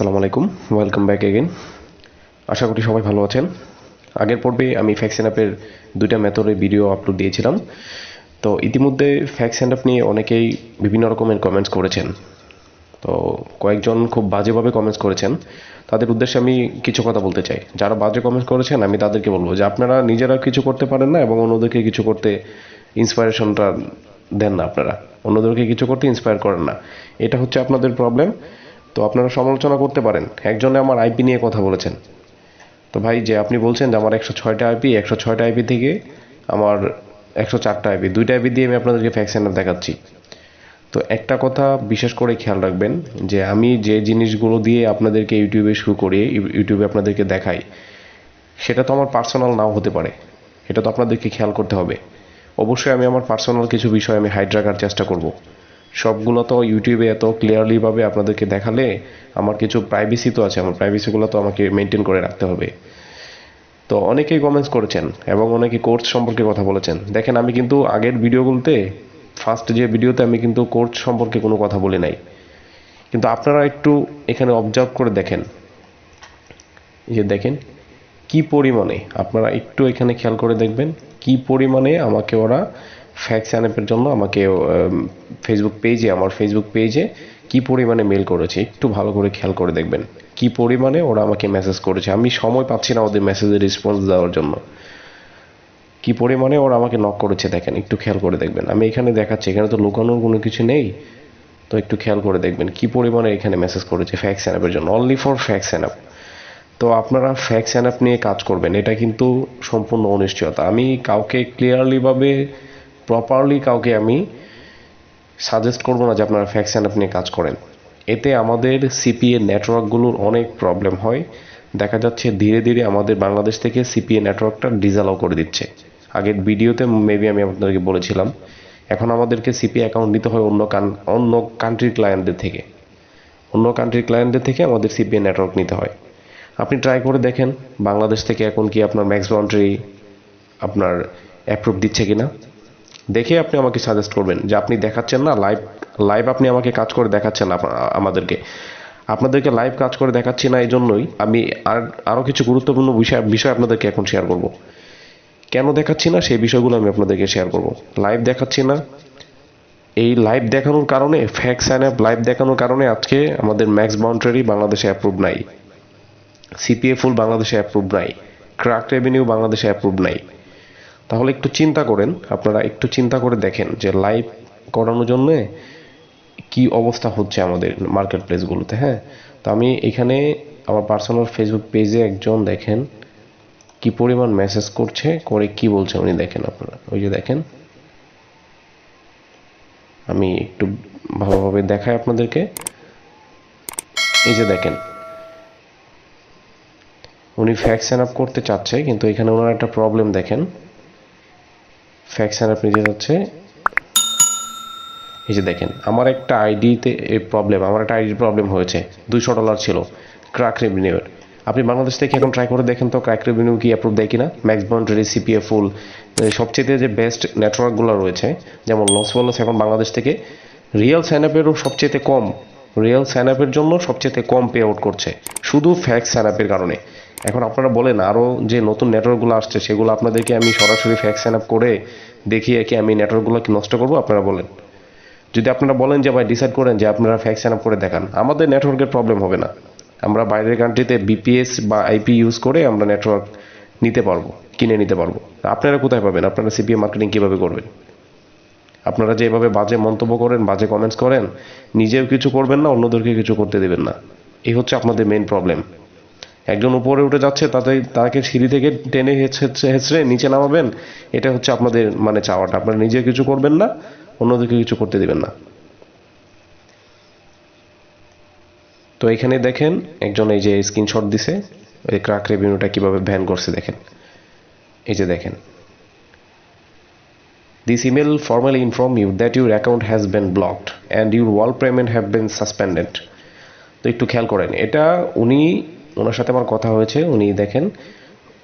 আসসালামু আলাইকুম। Welcome back again আশা করি সবাই ভালো আছেন। আগের পর্বে আমি ফ্যাক্সেন অ্যাপের দুইটা মেথডে ভিডিও আপলোড দিয়েছিলাম। তো ইতিমধ্যে ফ্যাক্সেন অ্যাপ নিয়ে অনেকেই বিভিন্ন রকমের কমেন্টস করেছেন। তো কয়েকজন খুব বাজেভাবে কমেন্টস করেছেন। তাদের উদ্দেশ্যে আমি কিছু কথা বলতে চাই। যারা বাজে কমেন্টস করেছেন, আমি তাদেরকে বলব যে আপনারা নিজেরা কিছু করতে পারেন না এবং অন্যদেরকে কিছু করতে ইন্সপায়ারেশনটা দেন না আপনারা। অন্যদেরকে কিছু করতে ইন্সপায়ার করেন না। এটা হচ্ছে আপনাদের প্রবলেম তো আপনারা সমালোচনা করতে পারেন। একজনে আমার আইপি নিয়ে কথা বলেছেন। তো ভাই, যে আপনি বলছেন যে আমার একশো ছয়টা আইপি একশো ছয়টা আইপি থেকে আমার একশো চারটা আইপি দুইটা আইপি দিয়ে আমি আপনাদেরকে ফ্যাক্সেন দেখাচ্ছি। তো একটা কথা বিশেষ করে খেয়াল রাখবেন যে আমি যে জিনিসগুলো দিয়ে আপনাদেরকে ইউটিউবে শুরু করি ইউ- ইউটিউবে আপনাদেরকে দেখাই, সেটা তো আমার পার্সোনাল নাও হতে পারে। এটা তো আপনাদেরকে খেয়াল করতে হবে। অবশ্যই আমি আমার পার্সোনাল কিছু বিষয় আমি হাইড রাখার চেষ্টা করব। সবগুলো তো ইউটিউবে এত ক্লিয়ারলিভাবে আপনাদেরকে দেখালে আমার কিছু প্রাইভেসি তো আছে, আমার প্রাইভেসিগুলো তো আমাকে মেনটেন করে রাখতে হবে। তো অনেকেই কমেন্টস করেছেন এবং অনেকে কোর্স সম্পর্কে কথা বলেছেন। দেখেন, আমি কিন্তু আগের ভিডিওগুলোতে ফার্স্ট যে ভিডিওতে আমি কিন্তু কোর্স সম্পর্কে কোনো কথা বলি নাই। কিন্তু আপনারা একটু এখানে অবজার্ভ করে দেখেন। যে দেখেন, কি পরিমাণে আপনারা একটু এখানে খেয়াল করে দেখবেন, কি পরিমাণে আমাকে ওরা ফ্যাক্স অ্যাপের জন্য আমাকে ফেসবুক পেজে আমার ফেসবুক পেজে কি পরিমাণে মেল করেছে একটু ভালো করে খেয়াল করে দেখবেন কি পরিমাণে ওরা আমাকে মেসেজ করেছে আমি সময় পাচ্ছি না ওদের মেসেজের রেসপন্স দেওয়ার জন্য কি পরিমাণে ওরা আমাকে নক করেছে দেখেন, একটু খেয়াল করে দেখবেন আমি এখানে দেখাচ্ছি, এখানে তো লুকানোর কোনো কিছু নেই, তো একটু খেয়াল করে দেখবেন কি পরিমাণে এখানে মেসেজ করেছে ফ্যাক্স অ্যাপের জন্য অনলি ফর ফ্যাক্স অ্যাপ তো আপনারা ফ্যাক্স অ্যাপ নিয়ে কাজ করবেন, এটা কিন্তু সম্পূর্ণ অনিশ্চয়তা, আমি কাউকে ক্লিয়ারলিভাবে প্রপারলি কাউকে আমি সাজেস্ট করব না যে আপনারা ফ্যাক্স অ্যাপ নিয়ে কাজ করেন। এতে আমাদের সিপিএ নেটওয়ার্কগুলোর অনেক প্রবলেম হয়। দেখা যাচ্ছে ধীরে ধীরে আমাদের বাংলাদেশ থেকে সিপিএ নেটওয়ার্কটা ডিজালাও করে দিচ্ছে। আগের ভিডিওতে মেবি আমি আপনাদেরকে বলেছিলাম, এখন আমাদেরকে সিপি অ্যাকাউন্ট নিতে হয় অন্য কান, অন্য কান্ট্রির ক্লায়েন্টদের থেকে। অন্য কান্ট্রির ক্লায়েন্টদের থেকে আমাদের সিপিএ নেটওয়ার্ক নিতে হয়। আপনি ট্রাই করে দেখেন, বাংলাদেশ থেকে এখন কি আপনার ম্যাক্স বাউন্ডারি আপনার অ্যাপ্রুভ দিচ্ছে কি না দেখে আপনি আমাকে সাজেস্ট করবেন যে আপনি দেখাচ্ছেন না লাইভ লাইভ আপনি আমাকে কাজ করে দেখাচ্ছেন আমাদেরকে। আপনাদেরকে লাইভ কাজ করে দেখাচ্ছি না এই জন্যই আমি আর আরও কিছু গুরুত্বপূর্ণ বিষয় বিষয় আপনাদেরকে এখন শেয়ার করব। কেন দেখাচ্ছি না? সেই বিষয়গুলো আমি আপনাদেরকে শেয়ার করব। লাইভ দেখাচ্ছি না। এই লাইভ দেখানোর কারণে ফ্যাক্স অ্যান্ড অ্যাপ লাইভ দেখানোর কারণে আজকে আমাদের ম্যাক্স বাউন্ডারি বাংলাদেশে অ্যাপ্রুভ নাই। সিপিএ ফুল বাংলাদেশে অ্যাপ্রুভ নাই। ক্রাক রেভিনিউ বাংলাদেশে অ্যাপ্রুভ নাই। তাহলে একটু চিন্তা করেন। আপনারা একটু চিন্তা করে দেখেন যে লাইভ করানোর জন্য কি অবস্থা হচ্ছে আমাদের মার্কেট প্লেসগুলোতে হ্যাঁ? তো আমি এখানে আমার পার্সোনাল ফেসবুক পেজে একজন দেখেন, কি পরিমাণ মেসেজ করছে, করে কি বলছে উনি দেখেন আপনারা। ওই যে দেখেন। আমি একটু ভালোভাবে দেখাই আপনাদেরকে। এই যে দেখেন। উনি ফ্যাক্স আপ করতে চাচ্ছে, কিন্তু এখানে ওনার একটা প্রবলেম দেখেন। ফ্যাক্স আপ নিতে যাচ্ছে, এই যে দেখেন, আমার একটা আইডিতে প্রবলেম আমার একটা আইডির প্রবলেম হয়েছে, দুইশো ডলার ছিল ক্র্যাক রেভিনিউয়ের আপনি বাংলাদেশ থেকে এখন ট্রাই করে দেখেন তো ক্র্যাক রেভিনিউ কি অ্যাপ্রুভ দেয় কিনা? ম্যাক্স বাউন্ডারি সিপিএ ফুল সবচেয়ে যে বেস্ট নেটওয়ার্কগুলো রয়েছে, যেমন লস ওয়ালস এখন বাংলাদেশ থেকে রিয়েল স্যানাপেরও সবচেয়ে কম রিয়েল স্যানাপের জন্য সবচেয়ে কম পে আউট করছে, শুধু ফ্যাক্স স্যানাপের কারণে। এখন আপনারা বলেন আরও যে নতুন নেটওয়ার্কগুলো আসছে, সেগুলো আপনাদেরকে আমি সরাসরি ফ্যাক্স স্যানাপ করে দেখিয়ে কি আমি নেটওয়ার্কগুলো কি নষ্ট করব? আপনারা বলেন। যদি আপনারা বলেন যে, ভাই ডিসাইড করেন যে, আপনারা ফ্যাক্স আপ করে দেখান, আমাদের নেটওয়ার্কের প্রবলেম হবে না। আমরা বাইরের কান্ট্রিতে বিপিএস বা আইপি ইউজ করে আমরা নেটওয়ার্ক নিতে পারব, কিনে নিতে পারব। আপনারা কোথায় পাবেন? আপনারা সিপিএ মার্কেটিং কীভাবে করবেন? আপনারা যে এভাবে বাজে মন্তব্য করেন, বাজে কমেন্টস করেন, নিজেও কিছু করবেন না, অন্যদেরকে কিছু করতে দেবেন না। এই হচ্ছে আপনাদের মেইন প্রবলেম একজন উপরে উঠে যাচ্ছে, তাতে তাকে সিঁড়ি থেকে টেনে হেঁচড়ে নিচে নামাবেন। এটা হচ্ছে আপনাদের মানে চাওয়াটা। আপনারা নিজে কিছু করবেন না, অন্যদেরকে কিছু করতে দিবেন না। তো এখানে দেখেন, একজন এই যে স্ক্রিনশট দিছে ওই ক্রাক রেভিনিউটা কীভাবে ভ্যান করছে দেখেন। এই যে দেখেন। This email formally inform you that your account has been blocked and your wall payment have been suspended. তো একটু খেয়াল করেন, এটা উনি ওনার সাথে আমার কথা হয়েছে, উনি দেখেন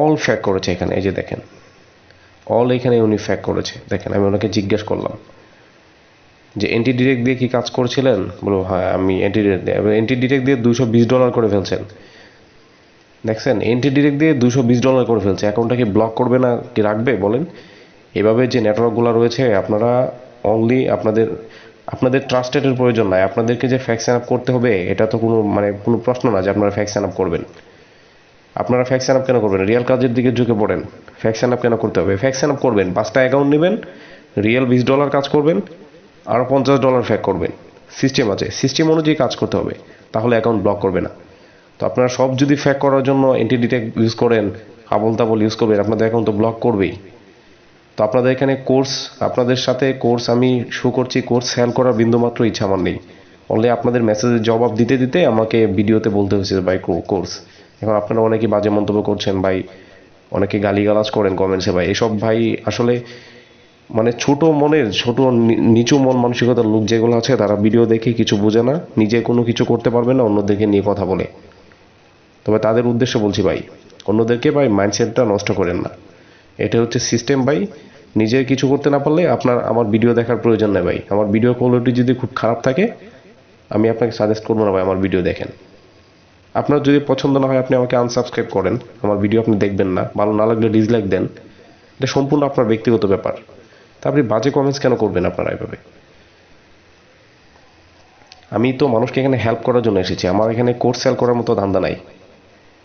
অল ফ্যাক করেছে এখানে, এই যে দেখেন। অল এখানে উনি ফ্যাক করেছে। দেখেন, আমি ওনাকে জিজ্ঞেস করলাম যে এন্টি ডিরেক্ট দিয়ে কি কাজ করছিলেন? বলো হ্যাঁ আমি এন্টি ডিরেক্ট দিয়ে এন্টি ডিরেক্ট দিয়ে দুশো বিশ ডলার করে ফেলছেন। দেখছেন এন্টি ডিরেক্ট দিয়ে দুশো বিশ ডলার করে ফেলছে। অ্যাকাউন্টটা কি ব্লক করবে না কি রাখবে, বলেন? এভাবে যে নেটওয়ার্কগুলো রয়েছে, আপনারা অনলি আপনাদের আপনাদের ট্রাস্টেডের প্রয়োজন নাই। আপনাদেরকে যে ফ্যাক্স আপ করতে হবে, এটা তো কোনো মানে কোনো প্রশ্ন না যে আপনারা ফ্যাক্স আপ করবেন। আপনারা ফ্যাক্স আপ কেন করবেন? রিয়েল কাজের দিকে ঝুঁকে পড়েন। ফ্যাক্স আপ কেন করতে হবে? ফ্যাক্স আপ করবেন, পাঁচটা অ্যাকাউন্ট নেবেন রিয়েল বিশ ডলার কাজ করবেন আরও পঞ্চাশ ডলার ফ্যাক করবেন। সিস্টেম আছে। সিস্টেম অনুযায়ী কাজ করতে হবে, তাহলে অ্যাকাউন্ট ব্লক করবে না। তো আপনারা সব যদি ফ্যাক করার জন্য এন্টি ডিটেক্ট ইউজ করেন, আবল তাবল ইউজ করবেন, আপনাদের অ্যাকাউন্ট তো ব্লক করবেই। তো আপনাদের এখানে কোর্স আপনাদের সাথে কোর্স আমি শো করছি কোর্স সেল করার বিন্দুমাত্র ইচ্ছা আমার নেই। অনলি আপনাদের মেসেজের জবাব দিতে দিতে আমাকে ভিডিওতে বলতে হয়েছে ভাই কোর্স এখন আপনারা অনেকে বাজে মন্তব্য করছেন, ভাই, অনেকে গালিগালাজ করেন কমেন্টসে ভাই। এসব ভাই আসলে মানে ছোট মনের, ছোট নিচু মন মানসিকতার লোক যেগুলো আছে, তারা ভিডিও দেখে কিছু বোঝে না, নিজে কোনো কিছু করতে পারবে না, অন্যদেরকে নিয়ে কথা বলে। তবে তাদের উদ্দেশ্যে বলছি, ভাই, অন্যদেরকে ভাই মাইন্ডসেটটা নষ্ট করেন না। এটা হচ্ছে সিস্টেম ভাই। নিজে কিছু করতে না পারলে আপনার, আমার ভিডিও দেখার প্রয়োজন নেই ভাই। আমার ভিডিও কোয়ালিটি যদি খুব খারাপ থাকে, আমি আপনাকে সাজেস্ট করব না ভাই আমার ভিডিও দেখেন। আপনার যদি পছন্দ না হয়, আপনি আমাকে আনসাবস্ক্রাইব করেন। আমার ভিডিও আপনি দেখবেন না। ভালো না লাগলে ডিসলাইক দেন। এটা সম্পূর্ণ আপনার ব্যক্তিগত ব্যাপার। তা আপনি বাজে কমেন্টস কেন করবেন আপনারা এভাবে? আমি তো মানুষকে এখানে হেল্প করার জন্য এসেছি। আমার এখানে কোর্স সেল করার মতো ধান্দা নাই।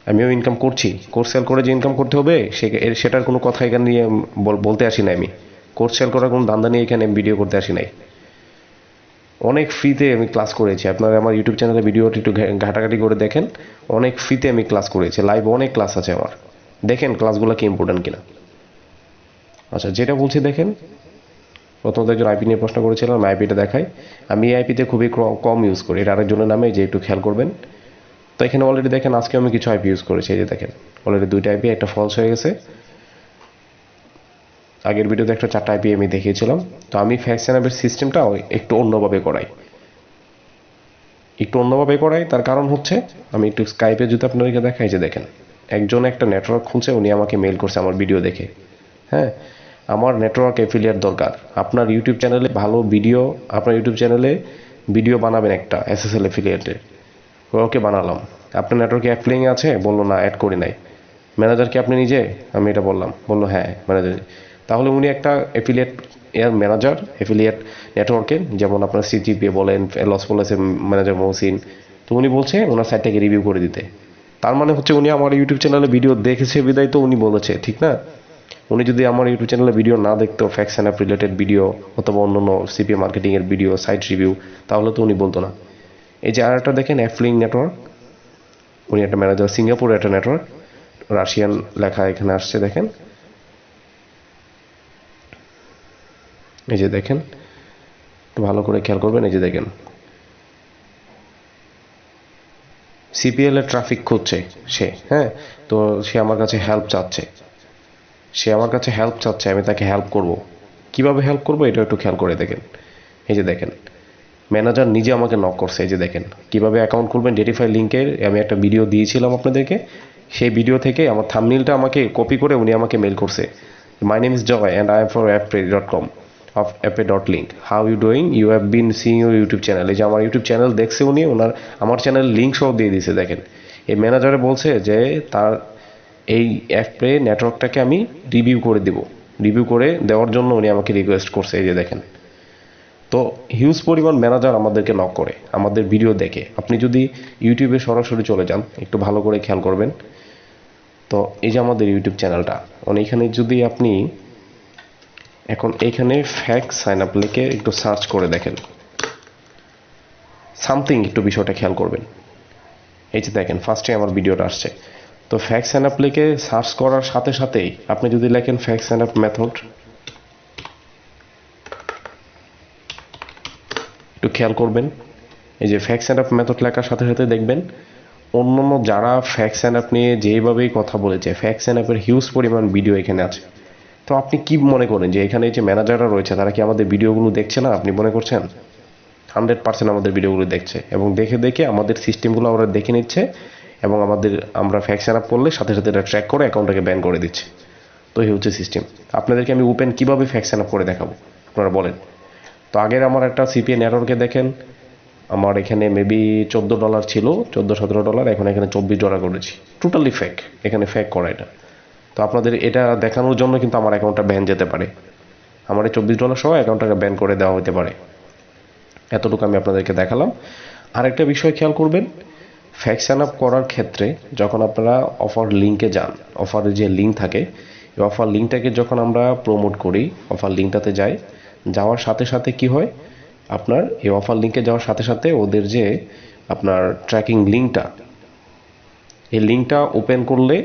আমিও ইনকাম করছি। কোর্স সেল করে যে ইনকাম করতে হবে, সে এর- সেটার কোনো কথা এখানে নিয়ে বল- বলতে আসি না আমি। কোর্স সেল করার কোনো ধান্দা নিয়ে এখানে ভিডিও করতে আসি নাই। অনেক ফ্রিতে আমি ক্লাস করেছি। আপনারা আমার ইউটিউব চ্যানেলে ভিডিওটি একটু ঘাটাঘাটি করে দেখেন। অনেক ফ্রিতে আমি ক্লাস করেছি। লাইভ অনেক ক্লাস আছে আমার। দেখেন ক্লাসগুলো কি ইম্পর্টেন্ট কিনা। আচ্ছা যেটা বলছি দেখেন, প্রথমত একজন আইপি নিয়ে প্রশ্ন করেছিলাম আইপিটা দেখাই। আমি এই আইপিতে খুবই কম ইউজ করি। এটা আরেকজনের নামে যে একটু খেয়াল করবেন। তো এখানে অলরেডি দেখেন, আজকে আমি কিছু আইপি ইউজ করেছি, এই যে দেখেন অলরেডি দুইটা আইপি একটা ফলস হয়ে গেছে। আগের ভিডিওতে একটা চারটা আইপি আমি দেখিয়েছিলাম। তো আমি ফ্যাক্স অ্যাপের সিস্টেমটা একটু অন্যভাবে করাই। একটু অন্যভাবে করাই, তার কারণ হচ্ছে, আমি একটু স্কাইপে যদি আপনাদেরকে দেখাই, যে দেখেন, একজন একটা নেটওয়ার্ক খুলছে, উনি আমাকে মেল করছে আমার ভিডিও দেখে। হ্যাঁ আমার নেটওয়ার্ক এফিলিয়েট দরকার। আপনার ইউটিউব চ্যানেলে ভালো ভিডিও আপনার ইউটিউব চ্যানেলে ভিডিও বানাবেন একটা এসএসএল এফিলিয়েটের ওকে বানালাম। আপনার নেটওয়ার্কে অ্যাপ্লিং আছে? বলল, না অ্যাড করি নাই। ম্যানেজারকে আপনি নিজে? আমি এটা বললাম। বলল হ্যাঁ ম্যানেজার তাহলে উনি একটা এফিলিয়েট এর ম্যানেজার এফিলিয়েট নেটওয়ার্কের যেমন আপনার সিজিপি বলেন লস পলেসের ম্যানেজার মহসিন তো উনি বলছে, ওনার সাইটটাকে রিভিউ করে দিতে। তার মানে হচ্ছে উনি আমার ইউটিউব চ্যানেলে ভিডিও দেখেছে বিদায় তো উনি বলেছে, ঠিক না? উনি যদি আমার ইউটিউব চ্যানেলে ভিডিও না দেখতো ফ্যাক্স অ্যান্ড রিলেটেড ভিডিও অথবা অন্য অন্য সিপিএ মার্কেটিংয়ের ভিডিও সাইট রিভিউ তাহলে তো উনি বলতো না। এই যে আর একটা দেখেন অ্যাফলিং নেটওয়ার্ক উনি একটা ম্যানেজার সিঙ্গাপুরের একটা নেটওয়ার্ক রাশিয়ান লেখা এখানে আসছে দেখেন। এই যে দেখেন ভালো করে খেয়াল করবেন, এই যে দেখেন। সিপিএল এর ট্রাফিক খুঁজছে সে হ্যাঁ? তো সে আমার কাছে হেল্প চাচ্ছে। সে আমার কাছে হেল্প চাচ্ছে, আমি তাকে হেল্প করব। কীভাবে হেল্প করব, এটা একটু খেয়াল করে দেখেন। এই যে দেখেন ম্যানেজার নিজে আমাকে নক করছে, এই যে দেখেন। কীভাবে অ্যাকাউন্ট খুলবেন ডেটিফাই লিঙ্কের আমি একটা ভিডিও দিয়েছিলাম আপনাদেরকে। সেই ভিডিও থেকে আমার থামনিলটা আমাকে কপি করে উনি আমাকে মেল করছে। My name is Joy and I am for app dot com of অ্যাপে dot link how you doing you have been seeing your YouTube channel এই যে আমার ইউটিউব চ্যানেল দেখছে উনি, ওনার, আমার চ্যানেল লিঙ্ক সহ দিয়ে দিয়েছে, দেখেন। এই ম্যানেজারে বলছে যে তার এই অ্যাপে নেটওয়ার্কটাকে আমি রিভিউ করে দেব। রিভিউ করে দেওয়ার জন্য উনি আমাকে রিকোয়েস্ট করছে, এই যে দেখেন। তো হিউজ পরিমাণ ম্যানেজার আমাদেরকে নক করে, আমাদের ভিডিও দেখে। আপনি যদি ইউটিউবে সরাসরি চলে যান, একটু ভালো করে খেয়াল করবেন। তো এই যে আমাদের ইউটিউব চ্যানেলটা মানে এখানে যদি আপনি এখন এইখানে ফ্যাক সাইন আপ লিখে একটু সার্চ করে দেখেন। সামথিং একটু বিষয়টা খেয়াল করবেন। এই যে দেখেন ফার্স্টে আমার ভিডিওটা আসছে। তো ফ্যাক্স আপ লিখে সার্চ করার সাথে সাথেই আপনি যদি লেখেন ফ্যাক্স অ্যান্ড আপ মেথড একটু খেয়াল করবেন। এই যে ফ্যাক্স অ্যান্ড আপ মেথড লেখার সাথে সাথে দেখবেন, অন্যান্য যারা ফ্যাক্স অ্যান্ড আপ নিয়ে যেভাবেই কথা বলেছে ফ্যাক্স অ্যান্ড আপের হিউজ পরিমাণ ভিডিও এখানে আছে। তো আপনি কি মনে করেন যে এখানে যে ম্যানেজাররা রয়েছে, তারা কি আমাদের ভিডিওগুলো দেখছে না? আপনি মনে করছেন? হান্ড্রেড পার্সেন্ট আমাদের ভিডিওগুলো দেখছে এবং দেখে দেখে আমাদের সিস্টেমগুলো ওরা দেখে নিচ্ছে এবং আমাদের, আমরা ফ্যাক্স ফ্যাকশন আপ করলে সাথে সাথে এটা ট্র্যাক করে অ্যাকাউন্টটাকে ব্যান করে দিচ্ছে। তো এই হচ্ছে সিস্টেম আপনাদেরকে আমি ওপেন কীভাবে ফ্যাকশন আপ করে দেখাবো? আপনারা বলেন। তো আগের আমার একটা সিপিএ নেটওয়ার্কে দেখেন, আমার এখানে মেবি চোদ্দ ডলার ছিল, চোদ্দ সতেরো ডলার এখন এখানে চব্বিশ ডলার করেছি। টোটালি ফেক এখানে ফেক করা এটা। তো আপনাদের এটা দেখানোর জন্য কিন্তু আমার অ্যাকাউন্টটা ব্যান যেতে পারে। আমার এই চব্বিশ ডলার সহ অ্যাকাউন্টটাকে ব্যান করে দেওয়া হতে পারে। এতটুকু আমি আপনাদেরকে দেখালাম। আরেকটা বিষয় খেয়াল করবেন ফ্যাক্স আপ করার ক্ষেত্রে যখন আপনারা অফার লিঙ্কে যান অফারের যে লিঙ্ক থাকে, এই অফার লিঙ্কটাকে যখন আমরা প্রমোট করি অফার লিঙ্কটাতে যাই যাওয়ার সাথে সাথে কি হয়? আপনার এই অফার লিঙ্কে যাওয়ার সাথে সাথে ওদের যে আপনার ট্র্যাকিং লিঙ্কটা এই লিঙ্কটা ওপেন করলে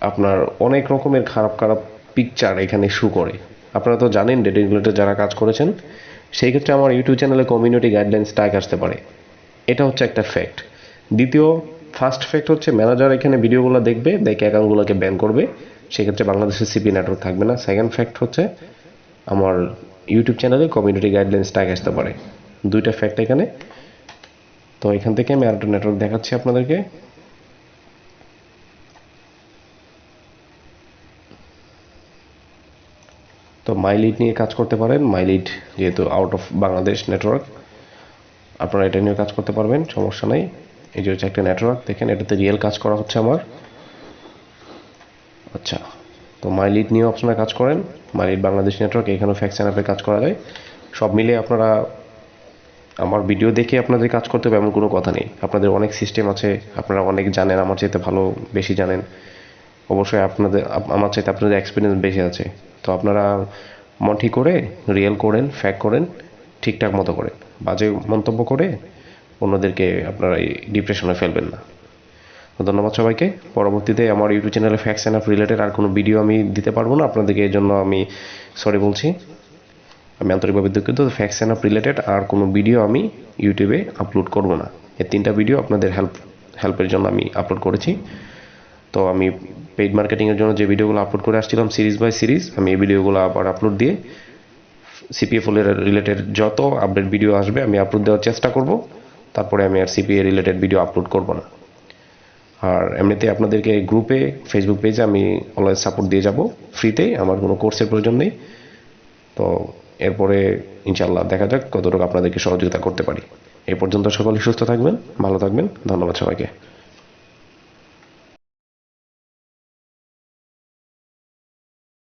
আপনার অনেক রকমের খারাপ খারাপ পিকচার এখানে শু করে। আপনারা তো জানেন ডেটা রেগুলেটর যারা কাজ করেছেন, সেই ক্ষেত্রে আমার ইউটিউব চ্যানেলে কমিউনিটি গাইডলাইন্স ট্যাগ আসতে পারে। এটা হচ্ছে একটা ফ্যাক্ট দ্বিতীয় ফার্স্ট ফ্যাক্ট হচ্ছে ম্যানেজার এখানে ভিডিওগুলো দেখবে, দেখে অ্যাকাউন্টগুলোকে ব্যান করবে। সেক্ষেত্রে বাংলাদেশের সিপি নেটওয়ার্ক থাকবে না। সেকেন্ড ফ্যাক্ট হচ্ছে আমার ইউটিউব চ্যানেলে কমিউনিটি গাইডলাইন্স ট্যাগ আসতে পারে। দুইটা ফ্যাক্ট এখানে। তো এখান থেকে আমি আরেকটা নেটওয়ার্ক দেখাচ্ছি আপনাদেরকে। তো মাইলিড নিয়ে কাজ করতে পারেন। মাইলিড যেহেতু আউট অফ বাংলাদেশ নেটওয়ার্ক আপনারা এটা নিয়ে কাজ করতে পারবেন, সমস্যা নেই। এই যে হচ্ছে একটা নেটওয়ার্ক দেখেন এটাতে রিয়েল কাজ করা হচ্ছে আমার। আচ্ছা। তো মাইলিট নিয়েও আপনারা কাজ করেন। মাইলিট বাংলাদেশ নেটওয়ার্ক, এখানেও ফ্যাক্স অ্যাপে কাজ করা যায়। সব মিলে আপনারা আমার ভিডিও দেখে আপনাদের কাজ করতে হবে এমন কোনো কথা নেই। আপনাদের অনেক সিস্টেম আছে, আপনারা অনেক জানেন, আমার চাইতে ভালো বেশি জানেন। অবশ্যই আপনাদের, আমার চাইতে আপনাদের এক্সপিরিয়েন্স বেশি আছে। তো আপনারা মন ঠিক করে রিয়েল করেন ফ্যাক করেন, ঠিকঠাক মতো করেন বাজে মন্তব্য করে অন্যদেরকে আপনারা এই ডিপ্রেশনে ফেলবেন না। ধন্যবাদ সবাইকে। পরবর্তীতে আমার ইউটিউব চ্যানেলে ফ্যাক্স অ্যান্ড রিলেটেড আর কোনো ভিডিও আমি দিতে পারব না। আপনাদেরকে এই জন্য আমি সরি বলছি। আমি আন্তরিকভাবে দুঃখিত। ফ্যাক্স অ্যান্ড রিলেটেড আর কোনো ভিডিও আমি ইউটিউবে আপলোড করব না। এই তিনটা ভিডিও আপনাদের হেল্প হেল্পের জন্য আমি আপলোড করেছি। তো আমি পেইড মার্কেটিংয়ের জন্য যে ভিডিওগুলো আপলোড করে আসছিলাম সিরিজ বাই সিরিজ আমি এই ভিডিওগুলো আবার আপলোড দিয়ে সিপিএফ রিলেটেড যত আপডেট ভিডিও আসবে আমি আপলোড দেওয়ার চেষ্টা করব। তারপরে আমি আর সিপিএ রিলেটেড ভিডিও আপলোড করব না। আর এমনিতে আপনাদেরকে গ্রুপে ফেসবুক পেজে আমি অলওয়েজ সাপোর্ট দিয়ে যাব ফ্রিতে আমার কোনো কোর্সের প্রয়োজন নেই। তো এরপরে ইনশাল্লাহ দেখা যাক কতটুকু আপনাদেরকে সহযোগিতা করতে পারি। এ পর্যন্ত সকলে সুস্থ থাকবেন, ভালো থাকবেন, ধন্যবাদ সবাইকে।